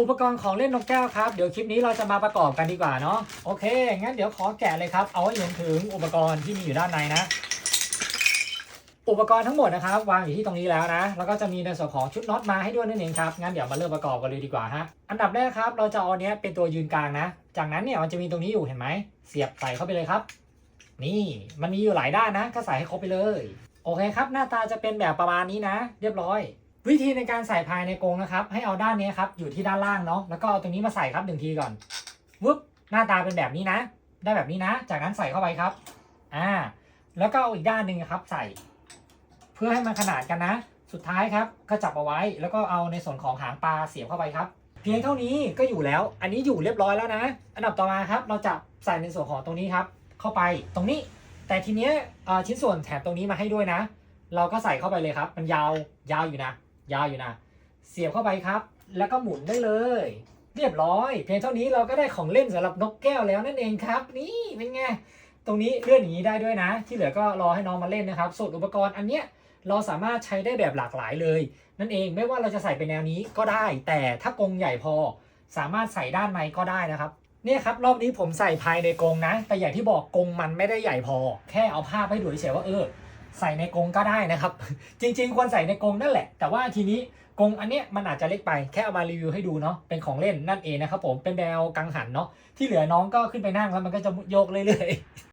อุปกรณ์ของเล่นนกแก้วครับ เดี๋ยวคลิปนี้เราจะมาประกอบกันดีกว่าเนาะโอเค งั้นเดี๋ยวขอแกะเลยครับ เอาให้เห็นถึงอุปกรณ์ที่มีอยู่ด้านในนะ อุปกรณ์ทั้งหมดนะครับ วางอยู่ที่ตรงนี้แล้วนะ แล้วก็จะมีในส่วนของชุดน็อตมาให้ด้วยนั่นเองครับ งั้นเดี๋ยวมาเริ่มประกอบกันเลยดีกว่าฮะ อันดับแรกครับ เราจะเอาเนี้ยเป็นตัวยืนกลางนะ จากนั้นเนี่ยมันจะมีตรงนี้อยู่เห็นไหม เสียบใส่เข้าไปเลยครับ นี่ มันมีอยู่หลายด้านนะ ก็ใส่ให้ครบไปเลย โอเคครับ หน้าตาจะเป็นแบบประมาณนี้นะ เรียบร้อย วิธีในการใส่ภายในกรงนะครับ ให้เอาด้านนี้ครับอยู่ที่ด้านล่างเนาะแล้วก็เอาตรงนี้มาใส่ครับหนึ่งทีก่อนวึบหน้าตาเป็นแบบนี้นะ ได้แบบนี้นะ จากนั้นใส่เข้าไปครับอ่าแล้วก็เอาอีกด้านหนึ่งครับใส่ เพื่อให้มันขนาดกันนะ สุดท้ายครับก็จับเอาไว้ แล้วก็เอาในส่วนของหางปลาเสียบเข้าไปครับ เพียงเท่านี้ก็อยู่แล้ว อันนี้อยู่เรียบร้อยแล้วนะ อันดับต่อมาครับ เราจะใส่ในส่วนของตรงนี้ครับ เข้าไปตรงนี้ แต่ทีเนี้ยชิ้นส่วนแถมตรงนี้มาให้ด้วยนะ เราก็ใส่เข้าไปเลยครับ มันยาวยาวอยู่นะ ยาวอยู่นะ เสียบเข้าไปครับ แล้วก็หมุนได้เลย เรียบร้อย เพียงเท่านี้เราก็ได้ของเล่นสำหรับนกแก้วแล้วนั่นเองครับ นี่เป็นไงตรงนี้เลื่อนอย่างนี้ได้ด้วยนะ ที่เหลือก็รอให้น้องมาเล่นนะครับส่วนอุปกรณ์อันเนี้ยเราสามารถใช้ได้แบบหลากหลายเลย นั่นเองไม่ว่าเราจะใส่เป็นแนวนี้ก็ได้ แต่ถ้ากรงใหญ่พอสามารถใส่ด้านในก็ได้นะครับเนี่ยครับรอบนี้ผมใส่ภายในกรงนะ แต่อย่างที่บอกกรงมันไม่ได้ใหญ่พอ แค่เอาภาพให้ดูเฉยว่าเออ ใส่ในกรงก็ได้นะครับ จริง ๆ ควรใส่ในกรงนั่นแหละ แต่ว่าทีนี้กรงอันเนี้ยมันอาจจะเล็กไปแค่เอามารีวิวให้ดูเนาะเป็นของเล่นนั่นเองนะครับผมเป็นแนวกังหันเนาะที่เหลือน้องก็ขึ้นไปนั่งแล้วมันก็จะโยกเรื่อยๆ